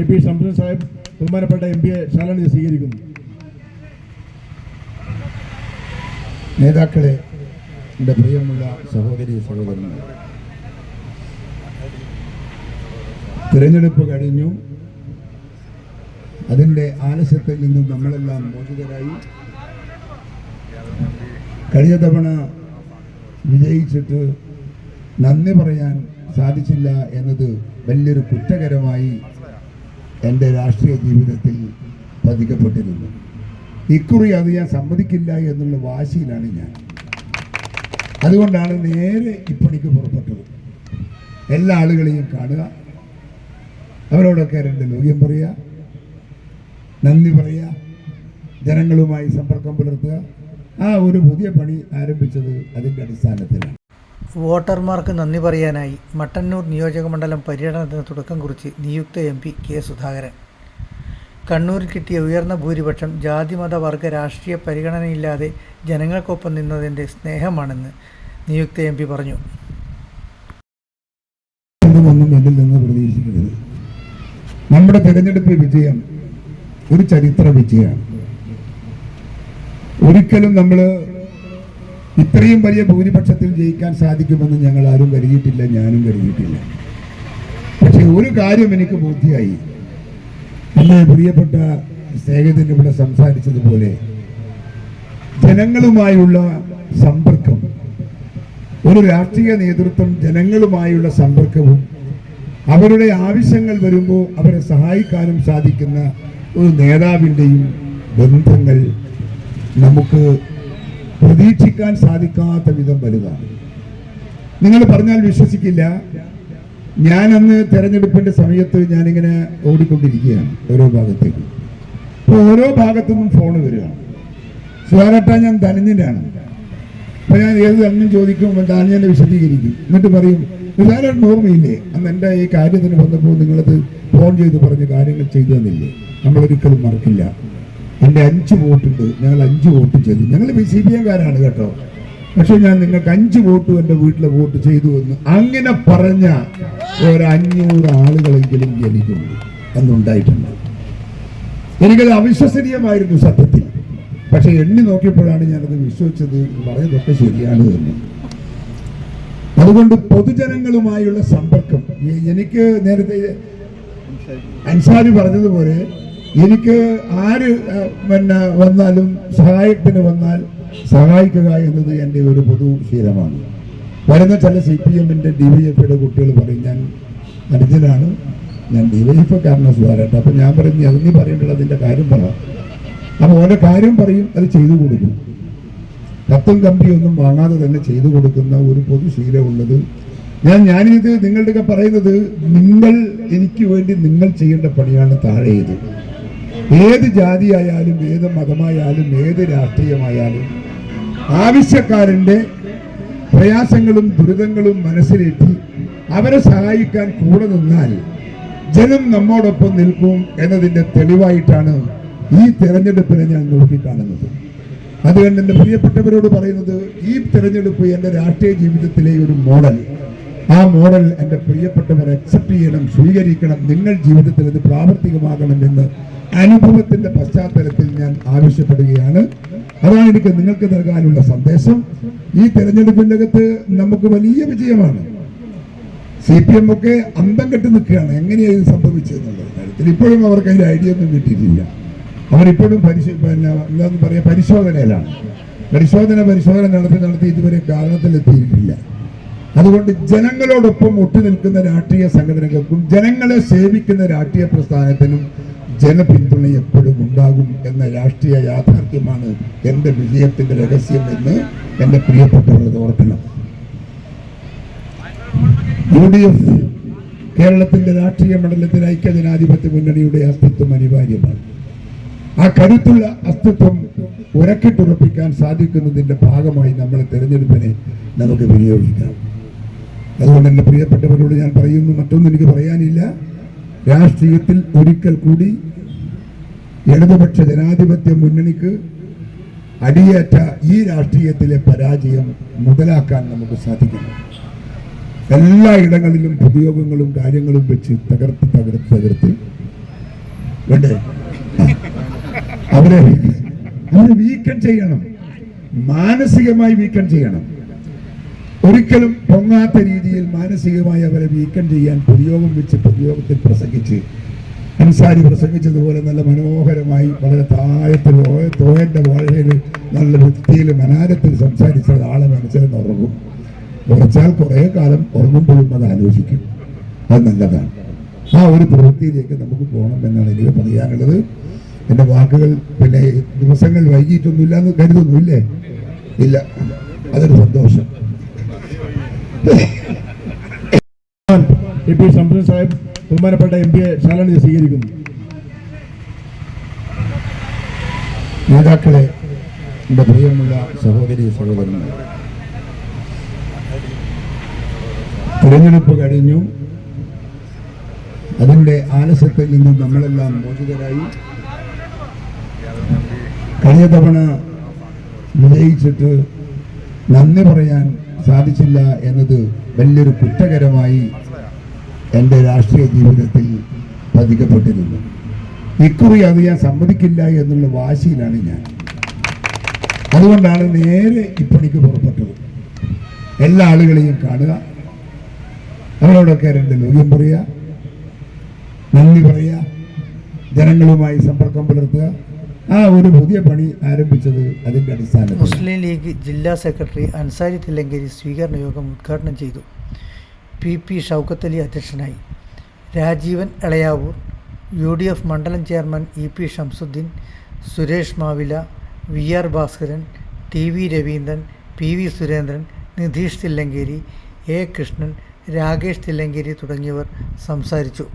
A P ഷംസുൻ Sahib ബഹുമാനപ്പെട്ട M A ശാലണി സ്വീകരിക്കുന്നു. നേതാക്കളെ എന്റെ പ്രിയമുള്ള സഹോദരി സഹോദരന്മാർ തിരഞ്ഞെടുപ്പ് കഴിഞ്ഞു. അതിന്റെ ആലസ്യത്തിൽ നിന്നും നമ്മളെല്ലാം മോചിതരായി. കഴിഞ്ഞ തവണ വിജയിച്ചിട്ട് നന്ദി പറയാൻ സാധിച്ചില്ല എന്നത് വലിയൊരു കുറ്റകരമായി എന്റെ രാഷ്ട്രീയ ജീവിതത്തിൽ പതിക്കപ്പെട്ടിരുന്നു. ഇക്കുറി അത് ഞാൻ സമ്മതിക്കില്ല എന്നുള്ള വാശിയിലാണ് ഞാൻ. അതുകൊണ്ടാണ് നേരെ ഇപ്പണിക്ക് പുറപ്പെട്ടത്. എല്ലാ ആളുകളെയും കാണുക. അവരോടൊക്കെ രണ്ട് ലോക്യം പറയുക. നന്ദി പറയുക. ജനങ്ങളുമായി സമ്പർക്കം പുലർത്തുക. ആ ഒരു പുതിയ പണി ആരംഭിച്ചത് അതിന്റെ അടിസ്ഥാനത്തിലാണ്. വോട്ടർമാർക്ക് നന്ദി പറയാനായി മട്ടന്നൂർ നിയോജകമണ്ഡലം പര്യടനത്തിന് തുടക്കം കുറിച്ച് നിയുക്ത എം പി കെ സുധാകരൻ. കണ്ണൂരിൽ കിട്ടിയ ഉയർന്ന ഭൂരിപക്ഷം ജാതിമത വർഗ രാഷ്ട്രീയ പരിഗണനയില്ലാതെ ജനങ്ങൾക്കൊപ്പം നിന്നതിന്റെ സ്നേഹമാണെന്ന് നിയുക്ത എം പി പറഞ്ഞു. നമ്മുടെ തെരഞ്ഞെടുപ്പ് വിജയം ഒരു ചരിത്ര വിജയമാണ്. ഒരിക്കലും നമ്മൾ ഇത്രയും വലിയ ഭൂരിപക്ഷത്തിൽ ജയിക്കാൻ സാധിക്കുമെന്ന് ഞങ്ങൾ ആരും കരുതിയിട്ടില്ല ഞാനും കരുതിയിട്ടില്ല. പക്ഷെ ഒരു കാര്യം എനിക്ക് ബോധ്യമായി എന്നെ പ്രിയപ്പെട്ട സ്നേഹത്തിന് ഇവിടെ സംസാരിച്ചതുപോലെ ജനങ്ങളുമായുള്ള സമ്പർക്കം ഒരു രാഷ്ട്രീയ നേതൃത്വം ജനങ്ങളുമായുള്ള സമ്പർക്കവും അവരുടെ ആവശ്യങ്ങൾ വരുമ്പോൾ അവരെ സഹായിക്കാനും സാധിക്കുന്ന ഒരു നേതാവിന്റെയും ബന്ധങ്ങൾ നമുക്ക് പ്രതീക്ഷിക്കാൻ സാധിക്കാത്ത വിധം വലുതാണ്. നിങ്ങൾ പറഞ്ഞാൽ വിശ്വസിക്കില്ല. ഞാൻ അന്ന് തെരഞ്ഞെടുപ്പിന്റെ സമയത്ത് ഞാനിങ്ങനെ ഓടിക്കൊണ്ടിരിക്കുകയാണ് ഓരോ ഭാഗത്തേക്കും. അപ്പോൾ ഓരോ ഭാഗത്തു നിന്നും ഫോൺ വരികയാണ്. സുധാരട്ട ഞാൻ ധനഞ്ഞിനാണ് അപ്പൊ ഞാൻ ഏത് തന്നെ ചോദിക്കുമ്പോൾ ധാന്യനെ വിശദീകരിക്കും. എന്നിട്ട് പറയും സുധാരൻ ഓർമ്മയില്ലേ? അന്ന് എന്റെ ഈ കാര്യത്തിന് വന്നപ്പോൾ നിങ്ങളത് ഫോൺ ചെയ്ത് പറഞ്ഞ് കാര്യങ്ങൾ ചെയ്തു തന്നില്ലേ? നമ്മളൊരിക്കലും മറക്കില്ല. എന്റെ അഞ്ച് വോട്ടുണ്ട്. ഞങ്ങൾ അഞ്ച് വോട്ട് ചെയ്തു. ഞങ്ങൾ സി പി എംകാരാണ് കേട്ടോ. പക്ഷെ ഞാൻ നിങ്ങൾക്ക് അഞ്ച് വോട്ടും എന്റെ വീട്ടിലെ വോട്ട് ചെയ്തു എന്ന് അങ്ങനെ പറഞ്ഞ ഒരു അഞ്ഞൂറ് ആളുകളെങ്കിലും എനിക്കുണ്ട്. എന്നുണ്ടായിട്ടുണ്ട് എനിക്കത് അവിശ്വസനീയമായിരുന്നു സത്യത്തിൽ. പക്ഷെ എണ്ണി നോക്കിയപ്പോഴാണ് ഞാനത് വിശ്വസിച്ചത് പറയുന്നതൊക്കെ ശരിയാണ് എന്ന് അതുകൊണ്ട് പൊതുജനങ്ങളുമായുള്ള സമ്പർക്കം. എനിക്ക് നേരത്തെ അൻസാരി പറഞ്ഞതുപോലെ എനിക്ക് ആര് പിന്നെ വന്നാലും സഹായത്തിന് വന്നാൽ സഹായിക്കുക എന്നത് എന്റെ ഒരു പൊതു ശീലമാണ്. വരുന്ന ചില സി പി എമ്മിന്റെ ഡി വൈ എഫിയുടെ കുട്ടികൾ പറയും ഞാൻ അനുജനാണ് ഞാൻ ഡി വൈ എഫ് കാരണം സുധാരേട്ട അപ്പം ഞാൻ പറയും നീ നീ പറയേണ്ടത് അതിന്റെ കാര്യം പറ. അപ്പോൾ ഓരോ കാര്യം പറയും അത് ചെയ്തു കൊടുക്കും. കത്തും കമ്പിയൊന്നും വാങ്ങാതെ തന്നെ ചെയ്തു കൊടുക്കുന്ന ഒരു പൊതു ശീലമുള്ളത്. ഞാൻ ഞാനിത് നിങ്ങളുടെയൊക്കെ പറയുന്നത് നിങ്ങൾ എനിക്ക് വേണ്ടി നിങ്ങൾ ചെയ്യേണ്ട പണിയാണ് താഴെ ഇത്. ഏത് ജാതിയായാലും ഏത് മതമായാലും ഏത് രാഷ്ട്രീയമായാലും ആവശ്യക്കാരന്റെ പ്രയാസങ്ങളും ദുരിതങ്ങളും മനസ്സിലേറ്റി അവരെ സഹായിക്കാൻ കൂടെ നിന്നാൽ ജനം നമ്മോടൊപ്പം നിൽക്കും എന്നതിന്റെ തെളിവായിട്ടാണ് ഈ തെരഞ്ഞെടുപ്പിനെ ഞാൻ നോക്കിക്കാണുന്നത്. അതുകൊണ്ട് എന്റെ പ്രിയപ്പെട്ടവരോട് പറയുന്നത് ഈ തെരഞ്ഞെടുപ്പ് എന്റെ രാഷ്ട്രീയ ജീവിതത്തിലെ ഒരു മോഡൽ. ആ മോഡൽ എന്റെ പ്രിയപ്പെട്ടവർ അക്സെപ്റ്റ് ചെയ്യണം സ്വീകരിക്കണം നിങ്ങൾ ജീവിതത്തിൽ ഇത് പ്രാവർത്തികമാകണം എന്ന് അനുഭവത്തിന്റെ പശ്ചാത്തലത്തിൽ ഞാൻ ആവശ്യപ്പെടുകയാണ്. അതാണ് എനിക്ക് നിങ്ങൾക്ക് നൽകാനുള്ള സന്ദേശം. ഈ തെരഞ്ഞെടുപ്പിന്റെ അകത്ത് നമുക്ക് വലിയ വിജയമാണ്. സി പി എം ഒക്കെ അന്തം കെട്ടി നിൽക്കുകയാണ്. എങ്ങനെയാണ് ഇത് സംഭവിച്ചതെന്നുള്ളത്. കാര്യത്തിൽ ഇപ്പോഴും അവർക്ക് അതിന്റെ ഐഡിയ ഒന്നും കിട്ടിയിട്ടില്ല. അവരിപ്പോഴും പരിശോ പിന്നെ എന്താന്ന് പറയാ പരിശോധനയിലാണ്. പരിശോധന പരിശോധന നടത്തി നടത്തി ഇതുവരെ കാരണത്തിലെത്തിയിട്ടില്ല അതുകൊണ്ട് ജനങ്ങളോടൊപ്പം ഒട്ടി നിൽക്കുന്ന രാഷ്ട്രീയ സംഘടനകൾക്കും ജനങ്ങളെ സേവിക്കുന്ന രാഷ്ട്രീയ പ്രസ്ഥാനത്തിനും ജനപിന്തുണ എപ്പോഴും ഉണ്ടാകും എന്ന രാഷ്ട്രീയ യാഥാർത്ഥ്യമാണ് എന്റെ വിജയത്തിന്റെ രഹസ്യം എന്ന് എന്റെ പ്രിയപ്പെട്ടവർ ഓർക്കണം. യു ഡി എഫ് കേരളത്തിന്റെ രാഷ്ട്രീയ മണ്ഡലത്തിൽ ഐക്യജനാധിപത്യ മുന്നണിയുടെ അസ്തിത്വം അനിവാര്യമാണ്. ആ കരുത്തുള്ള അസ്തിത്വം ഉറക്കിട്ടുറപ്പിക്കാൻ സാധിക്കുന്നതിന്റെ ഭാഗമായി നമ്മളെ തെരഞ്ഞെടുപ്പിനെ നമുക്ക് വിനിയോഗിക്കാം. അതുകൊണ്ട് എന്റെ പ്രിയപ്പെട്ടവരോട് ഞാൻ പറയുന്നു മറ്റൊന്നും എനിക്ക് പറയാനില്ല. രാഷ്ട്രീയത്തിൽ ഒരിക്കൽ കൂടി ഇടതുപക്ഷ ജനാധിപത്യ മുന്നണിക്ക് അടിയേറ്റ ഈ രാഷ്ട്രീയത്തിലെ പരാജയം മുതലാക്കാൻ നമുക്ക് സാധിക്കണം എല്ലാ ഇടങ്ങളിലും പൊതുയോഗങ്ങളും കാര്യങ്ങളും വെച്ച് തകർത്ത് തകർത്ത് തകർത്ത് വേണ്ടേ അവരെ അവരെ വീക്കം ചെയ്യണം. മാനസികമായി വീക്കം ചെയ്യണം. ഒരിക്കലും പൊങ്ങാത്ത രീതിയിൽ മാനസികമായി അവരെ നീക്കം ചെയ്യാൻ പൊതുയോഗം വെച്ച് പൊതുയോഗത്തിൽ പ്രസംഗിച്ച് അൻസാരി പ്രസംഗിച്ചതുപോലെ നല്ല മനോഹരമായി വളരെ താഴത്തിൽ തോയന്റെ വാഴയിൽ നല്ല വൃത്തിയിൽ മനാരത്തിൽ സംസാരിച്ച ആളെ മനസ്സിൽ ഉറങ്ങും. ഉറച്ചാൽ കുറേ കാലം ഉറങ്ങുമ്പോഴും അത് ആലോചിക്കും. അത് നല്ലതാണ്. ആ ഒരു പ്രവൃത്തിയിലേക്ക് നമുക്ക് പോകണം എന്നാണ് എനിക്ക് പറയാനുള്ളത്. എന്റെ വാക്കുകൾ പിന്നെ ദിവസങ്ങൾ വൈകിട്ടൊന്നുമില്ല എന്ന് കരുതുന്നില്ലേ ഇല്ല. അതൊരു സന്തോഷം. എ പി ശംസുദ്ദീൻ സാഹിബ് ബഹുമാനപ്പെട്ട എം പിയെ ശാലാനിധി സ്വീകരിക്കുന്നു. നേതാക്കളെ എന്റെ പ്രിയമുള്ള സഹോദരി സഹോദരന്മാർ തിരഞ്ഞെടുപ്പ് കഴിഞ്ഞു. അതിന്റെ ആലസ്യത്തിൽ നിന്നും നമ്മളെല്ലാം മോചിതരായി. കഴിഞ്ഞ തവണ വിജയിച്ചിട്ട് നന്ദി പറയാൻ സാധിച്ചില്ല എന്നത് വലിയൊരു കുറ്റകരമായി എന്റെ രാഷ്ട്രീയ ജീവിതത്തിൽ പതിക്കപ്പെട്ടിരുന്നു. ഇക്കുറി അത് ഞാൻ സമ്മതിക്കില്ല എന്നുള്ള വാശിയിലാണ് ഞാൻ. അതുകൊണ്ടാണ് നേരെ ഇപ്പണിക്ക് പുറപ്പെട്ടത് എല്ലാ ആളുകളെയും കാണുക. അവരോടൊക്കെ രണ്ട് ലോകം പറയുക നന്ദി പറയുക ജനങ്ങളുമായി സമ്പർക്കം പുലർത്തുക. ആ ഒരു പുതിയ പണി ആരംഭിച്ചത് അതിന്റെ അടിസ്ഥാനത്തിൽ. മുസ്ലിം ലീഗ് ജില്ലാ സെക്രട്ടറി അൻസാരി തില്ലങ്കേരി സ്വീകരണ യോഗം ഉദ്ഘാടനം ചെയ്തു. പി പി ഷൗക്കത്തലി അധ്യക്ഷനായി. Rajeevan Elayavoor U D F മണ്ഡലം chairman E P Shamsuddin Suresh Mavila V R Bhaskaran T V Raveendran P V Surendran Nidheesh Thillankeri A Krishnan Rakesh Thillankeri തുടങ്ങിയവർ സംസാരിച്ചു.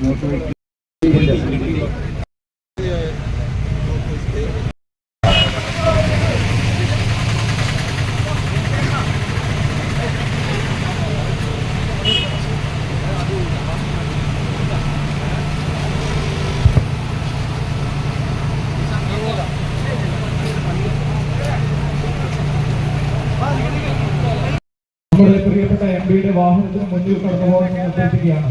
നമ്മുടെ പ്രിയപ്പെട്ട എം പിയുടെ വാഹനത്തിന് മുന്നിൽ കടന്നു പോകാൻ നിർദ്ദേശിക്കുകയാണ്